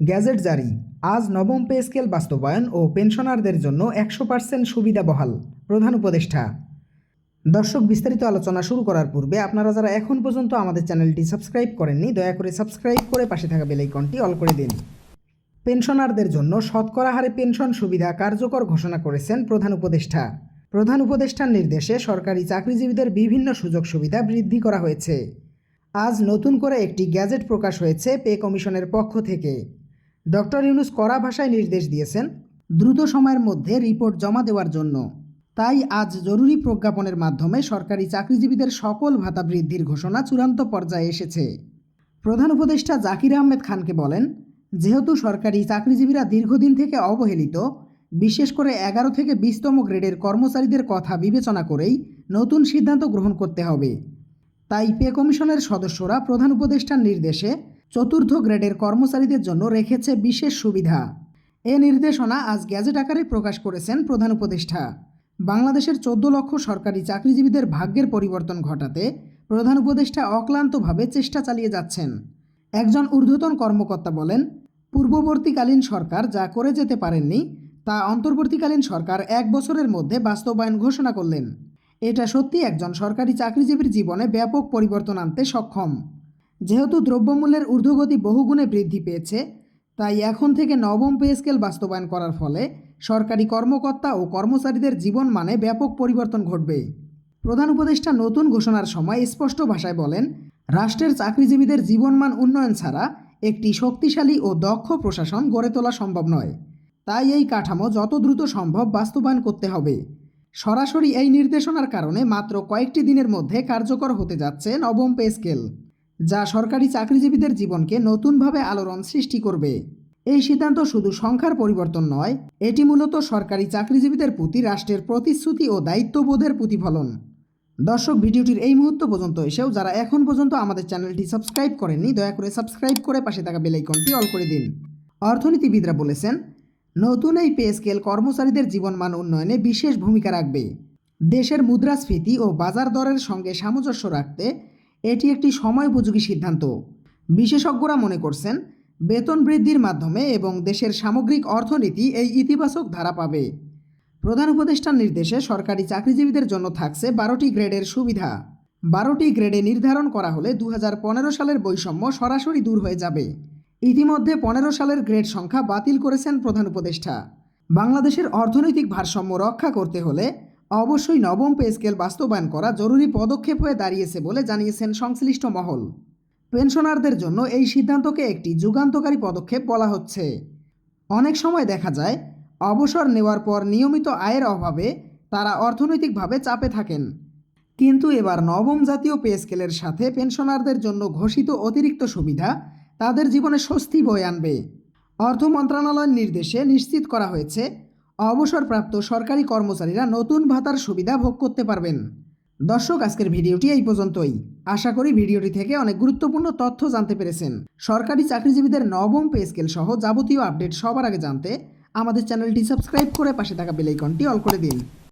Gadget জারি। আজ নবম পে স্কেল বাস্তবায়ন ও পেনশনারদের জন্য একশো পার্সেন্ট সুবিধা বহাল, প্রধান উপদেষ্টা। দর্শক, বিস্তারিত আলোচনা শুরু করার পূর্বে আপনারা যারা এখন পর্যন্ত আমাদের চ্যানেলটি সাবস্ক্রাইব করেননি, দয়া করে সাবস্ক্রাইব করে পাশে থাকা বেলাইকনটি অল করে দিন। পেনশনারদের জন্য শতকরা হারে পেনশন সুবিধা কার্যকর ঘোষণা করেছেন প্রধান উপদেষ্টা। প্রধান উপদেষ্টার নির্দেশে সরকারি চাকরিজীবীদের বিভিন্ন সুযোগ সুবিধা বৃদ্ধি করা হয়েছে। আজ নতুন করে একটি গ্যাজেট প্রকাশ হয়েছে পে কমিশনের পক্ষ থেকে। ডক্টর ইউনুস কড়া ভাষায় নির্দেশ দিয়েছেন, দ্রুত সময়ের মধ্যে রিপোর্ট জমা দেওয়ার জন্য। তাই আজ জরুরি প্রজ্ঞাপনের মাধ্যমে সরকারি চাকরিজীবীদের সকল ভাতা বৃদ্ধির ঘোষণা চূড়ান্ত পর্যায়ে এসেছে। প্রধান উপদেষ্টা জাকির আহমেদ খানকে বলেন, যেহেতু সরকারি চাকরিজীবীরা দীর্ঘদিন থেকে অবহেলিত, বিশেষ করে এগারো থেকে বিশতম গ্রেডের কর্মচারীদের কথা বিবেচনা করেই নতুন সিদ্ধান্ত গ্রহণ করতে হবে। তাই পে কমিশনের সদস্যরা প্রধান উপদেষ্টার নির্দেশে চতুর্থ গ্রেডের কর্মচারীদের জন্য রেখেছে বিশেষ সুবিধা। এ নির্দেশনা আজ গ্যাজেট আকারে প্রকাশ করেছেন প্রধান উপদেষ্টা। বাংলাদেশের চোদ্দ লক্ষ সরকারি চাকরিজীবীদের ভাগ্যের পরিবর্তন ঘটাতে প্রধান উপদেষ্টা অক্লান্তভাবে চেষ্টা চালিয়ে যাচ্ছেন। একজন ঊর্ধ্বতন কর্মকর্তা বলেন, পূর্ববর্তীকালীন সরকার যা করে যেতে পারেননি, তা অন্তর্বর্তীকালীন সরকার এক বছরের মধ্যে বাস্তবায়ন ঘোষণা করলেন। এটা সত্যি একজন সরকারি চাকরিজীবীর জীবনে ব্যাপক পরিবর্তন আনতে সক্ষম। যেহেতু দ্রব্যমূল্যের ঊর্ধ্বগতি বহুগুণে বৃদ্ধি পেয়েছে, তাই এখন থেকে নবম পে স্কেল বাস্তবায়ন করার ফলে সরকারি কর্মকর্তা ও কর্মচারীদের জীবন মানে ব্যাপক পরিবর্তন ঘটবে প্রধান উপদেষ্টা নতুন ঘোষণার সময় স্পষ্ট ভাষায় বলেন, রাষ্ট্রের চাকরিজীবীদের জীবনমান উন্নয়ন ছাড়া একটি শক্তিশালী ও দক্ষ প্রশাসন গড়ে তোলা সম্ভব নয়। তাই এই কাঠামো যত দ্রুত সম্ভব বাস্তবায়ন করতে হবে। সরাসরি এই নির্দেশনার কারণে মাত্র কয়েকটি দিনের মধ্যে কার্যকর হতে যাচ্ছে নবম পে স্কেল। যা সরকারি চাকরিজীবীদের জীবনকে নতুনভাবে আলোড়ন সৃষ্টি করবে। এই সিদ্ধান্ত শুধু সংখ্যার পরিবর্তন নয়, এটি মূলত সরকারি চাকরিজীবীদের প্রতি রাষ্ট্রের প্রতিশ্রুতি ও দায়িত্ববোধের প্রতিফলন। দর্শক, ভিডিওটির এই মুহূর্ত পর্যন্ত এসেও যারা এখন পর্যন্ত আমাদের চ্যানেলটি সাবস্ক্রাইব করেননি, দয়া করে সাবস্ক্রাইব করে পাশে থাকা বেলাইকনটি অল করে দিন। অর্থনীতিবিদরা বলেছেন, নতুন এই পে স্কেল কর্মচারীদের জীবনমান উন্নয়নে বিশেষ ভূমিকা রাখবে। দেশের মুদ্রাস্ফীতি ও বাজার দরের সঙ্গে সামঞ্জস্য রাখতে এটি একটি সময় উপযোগী সিদ্ধান্ত। বিশেষজ্ঞরা মনে করছেন, বেতন বৃদ্ধির মাধ্যমে এবং দেশের সামগ্রিক অর্থনীতি এই ইতিবাচক ধারা পাবে। প্রধান উপদেষ্টার নির্দেশে সরকারি চাকরিজীবীদের জন্য থাকছে বারোটি গ্রেডের সুবিধা। বারোটি গ্রেডে নির্ধারণ করা হলে দু হাজার পনেরো সালের বৈষম্য সরাসরি দূর হয়ে যাবে। ইতিমধ্যে পনেরো সালের গ্রেড সংখ্যা বাতিল করেছেন প্রধান উপদেষ্টা। বাংলাদেশের অর্থনৈতিক ভারসাম্য রক্ষা করতে হলে অবশ্যই নবম পে স্কেল বাস্তবায়ন করা জরুরি পদক্ষেপ হয়ে দাঁড়িয়েছে বলে জানিয়েছেন সংশ্লিষ্ট মহল। পেনশনারদের জন্য এই সিদ্ধান্তকে একটি যুগান্তকারী পদক্ষেপ বলা হচ্ছে। অনেক সময় দেখা যায়, অবসর নেওয়ার পর নিয়মিত আয়ের অভাবে তারা অর্থনৈতিকভাবে চাপে থাকেন। কিন্তু এবার নবম জাতীয় পে স্কেলের সাথে পেনশনারদের জন্য ঘোষিত অতিরিক্ত সুবিধা তাদের জীবনে স্বস্তি বয়ে আনবে। অর্থ মন্ত্রণালয়ের নির্দেশে নিশ্চিত করা হয়েছে অবসরপ্রাপ্ত সরকারি কর্মচারীরা নতুন ভাতার সুবিধা ভোগ করতে পারবেন। দর্শক, আজকের ভিডিওটি এই পর্যন্তই। আশা করি ভিডিওটি থেকে অনেক গুরুত্বপূর্ণ তথ্য জানতে পেরেছেন। সরকারি চাকরিজীবীদের নবম পে স্কেল সহ যাবতীয় আপডেট সবার আগে জানতে আমাদের চ্যানেলটি সাবস্ক্রাইব করে পাশে থাকা বেলাইকনটি অল করে দিন।